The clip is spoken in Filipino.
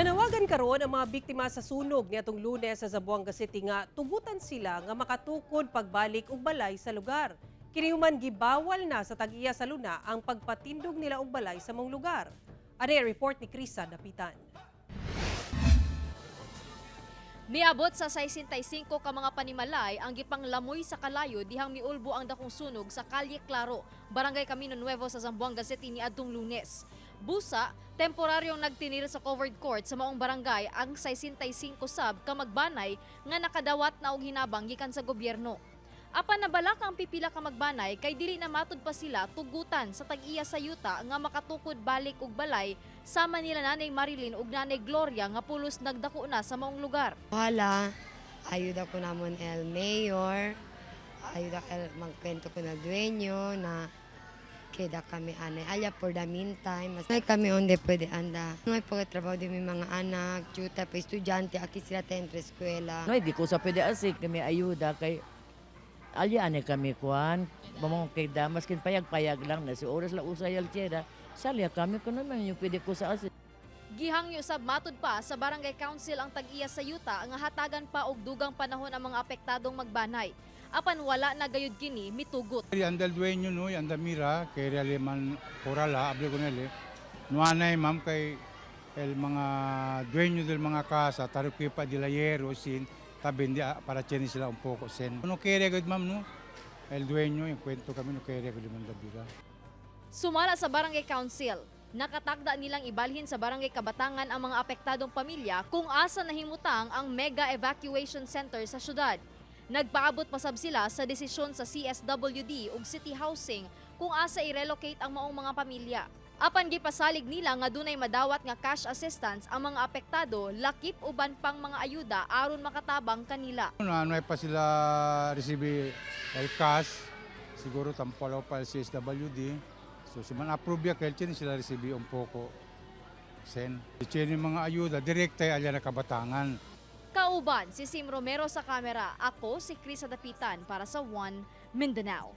Nanawagan karon ang mga biktima sa sunog niadtong Lunes sa Zamboanga City nga tugutan sila nga makatukod pagbalik og balay sa lugar. Kini human gibawal na sa tag-iya sa luna ang pagpatindog nila og balay sa mong lugar. Ano report ni Krisa Dapitan? Miabot sa 65 ka mga panimalay ang gipanglamoy sa kalayo dihang miulbo ang dakong sunog sa Kalye Claro, Barangay Camino Nuevo sa Zamboanga City ni adtong Lunes. Busa, temporaryong nagtinir sa covered court sa maong barangay ang 65 sab ka magbanay nga nakadawat na og hinabang gikan sa gobyerno. Apan nabalak ang pipila ka magbanay kay dili na matud pa sila tugutan sa tag-iya sa yuta nga makatukod balik og balay sama nila nanay Marilyn ug nanay Gloria nga pulos nagdako na sa maong lugar. Wala, ayuda ko namon el mayor, ayuda el magkwento ko na dueño na keda kami anay alya for the meantime. Mas may kami onde pwede anda. May pagkatrabaho din may mga anak, tuta pa estudyante, aki sila tayo sa eskwela. No, di ko sa pwede asik may ayuda kay alyane kami kuan. Mamong kay damas kin payag-payag lang na si oras la usay altseda. Salya kami ko naman yung pwede ko sa asik. Gihangyo sab matud pa sa Barangay Council ang tag-iya sa yuta nga hatagan pa og dugang panahon ang mga apektadong magbanay. Apan wala na gayud kini mitugot. Y anda el dueño, ¿no? Y anda mira, que era alemán por ala, hablé con él. eh. No anay, ma'am, kay el mga dueño del mga casa, tarok pa de la hierro, sin, tabi hindi, ah, para tiene sila un poco, sen. No quiere agad, ma'am, no? El dueño, yung kwento kami, no quiere agad limang dabira. Sumala sa Barangay Council, nakatagda nilang ibalhin sa Barangay Kabatangan ang mga apektadong pamilya kung asa nahimutang ang Mega Evacuation Center sa syudad. Nagpaabot pasab sila sa desisyon sa CSWD ug City Housing kung asa i-relocate ang maong mga pamilya. Apan gipasalig nila nga dunay madawat nga cash assistance ang mga apektado, lakip uban pang mga ayuda aron makatabang kanila. Ano pa sila receive el cash, siguro tampalaw pa CSWD. So, si man approve ya, tiene sila receive un poco, sen. Tiene mga ayuda, direkta alya na kabatangan. Kauban si Sim Romero sa kamera. Ako si Chris Adapitan para sa One Mindanao.